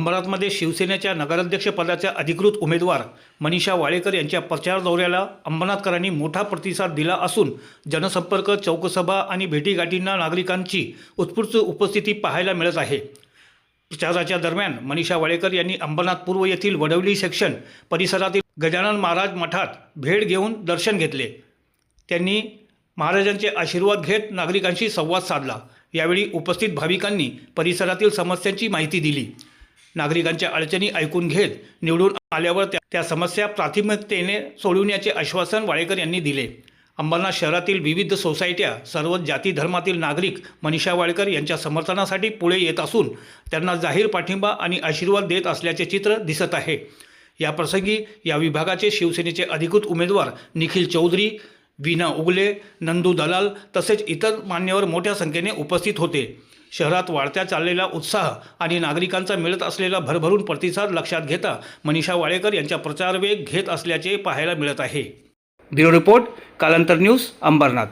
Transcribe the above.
अंबरनाथमध्ये शिवसेनेच्या नगराध्यक्षपदाच्या अधिकृत उमेदवार मनीषा वाळेकर यांच्या प्रचार दौऱ्याला अंबरनाथकरांनी मोठा प्रतिसाद दिला असून जनसंपर्क चौकसभा आणि भेटीगाठींना नागरिकांची उत्स्फूर्त उपस्थिती पाहायला मिळत आहे. प्रचाराच्या दरम्यान मनीषा वाळेकर यांनी अंबरनाथ पूर्व येथील वडवली सेक्शन परिसरातील गजानन महाराज मठात भेट घेऊन दर्शन घेतले. त्यांनी महाराजांचे आशीर्वाद घेत नागरिकांशी संवाद साधला. यावेळी उपस्थित भाविकांनी परिसरातील समस्यांची माहिती दिली. नागरिकांच्या अडचणी ऐकून घेत निवडून आल्यावर त्या त्या समस्या प्राथमिकतेने सोडविण्याचे आश्वासन वाळेकर यांनी दिले. अंबरनाथ शहरातील विविध सोसायट्या सर्व जाती धर्मातील नागरिक मनीषा वाळेकर यांच्या समर्थनासाठी पुढे येत असून त्यांना जाहीर पाठिंबा आणि आशीर्वाद देत असल्याचे चित्र दिसत आहे. या प्रसंगी या विभागाचे शिवसेनेचे अधिकृत उमेदवार निखिल चौधरी वीणा उगले नंदू दलाल तसेच इतर मान्यवर मोठ्या संख्येने उपस्थित होते. शहरात वाढत्या चाललेला उत्साह आणि नागरिकांचा मिळत असलेला भरभरून प्रतिसाद लक्षात घेता मनीषा वाळेकर यांच्या प्रचारवेग घेत असल्याचे पाहायला मिळत आहे. Bureau report Kalantar news Ambernath.